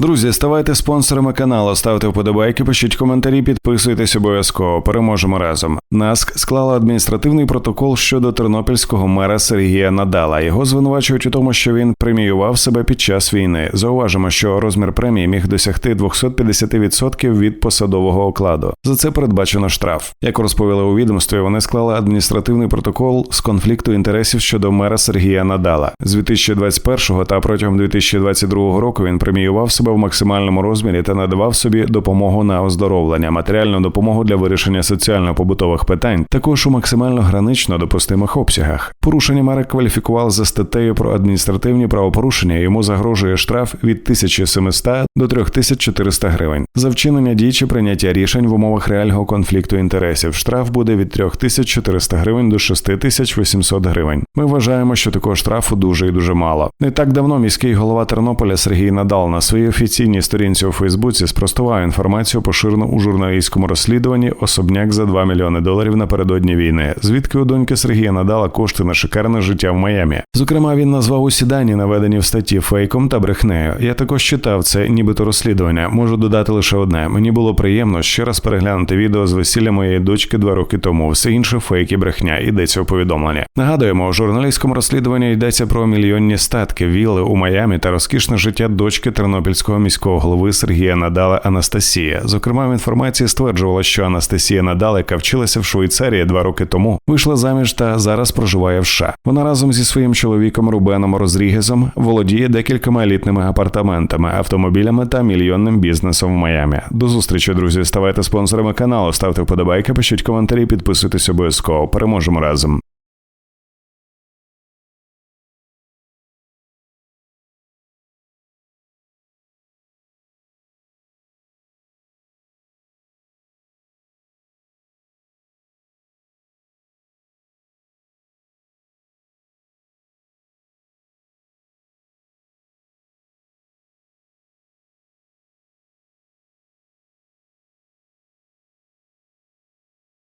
Друзі, ставайте спонсорами каналу, ставте вподобайки, пишіть коментарі, підписуйтесь обов'язково. Переможемо разом. НАСК склала адміністративний протокол щодо тернопільського мера Сергія Надала. Його звинувачують у тому, що він преміював себе під час війни. Зауважимо, що розмір премії міг досягти 250% від посадового окладу. За це передбачено штраф. Як розповіли у відомстві, вони склали адміністративний протокол з конфлікту інтересів щодо мера Сергія Надала. З 2021 та протягом 2022 року він преміював себе в максимальному розмірі та надавав собі допомогу на оздоровлення, матеріальну допомогу для вирішення соціально-побутових питань, також у максимально гранично допустимих обсягах. Порушення мера кваліфікували за статтею про адміністративні правопорушення. Йому загрожує штраф від 1700 до 3400 гривень. За вчинення дій чи прийняття рішень в умовах реального конфлікту інтересів. Штраф буде від 3400 гривень до 6800 гривень. Ми вважаємо, що такого штрафу дуже і дуже мало. Не так давно міський голова Тернополя Сергій Надал на своїй офіційній сторінці у Фейсбуці спростував інформацію, поширену у журналістському розслідуванні особняк за 2 мільйони доларів напередодні війни. Звідки у доньки Сергія Надала кошти на шикарне життя в Майамі. Зокрема, він назвав усі дані, наведені в статті фейком та брехнею. Я також читав це, нібито розслідування. Можу додати лише одне. Мені було приємно ще раз переглянути відео з весілля моєї дочки два роки тому. Все інше фейк і брехня. Йдеться у повідомленні. Нагадуємо, у журналістському розслідуванні йдеться про мільйонні статки, вілли у Майамі та розкішне життя дочки тернопільського міського голови Сергія Надала Анастасія. Зокрема, в інформації стверджувала, що Анастасія Надал, яка вчилася в Швейцарії два роки тому, вийшла заміж та зараз проживає в США. Вона разом зі своїм чоловіком Рубеном Розрігезом володіє декількома елітними апартаментами, автомобілями та мільйонним бізнесом в Майамі. До зустрічі, друзі. Ставайте спонсорами каналу, ставте вподобайки, пишіть коментарі, підписуйтесь обов'язково. Переможемо разом.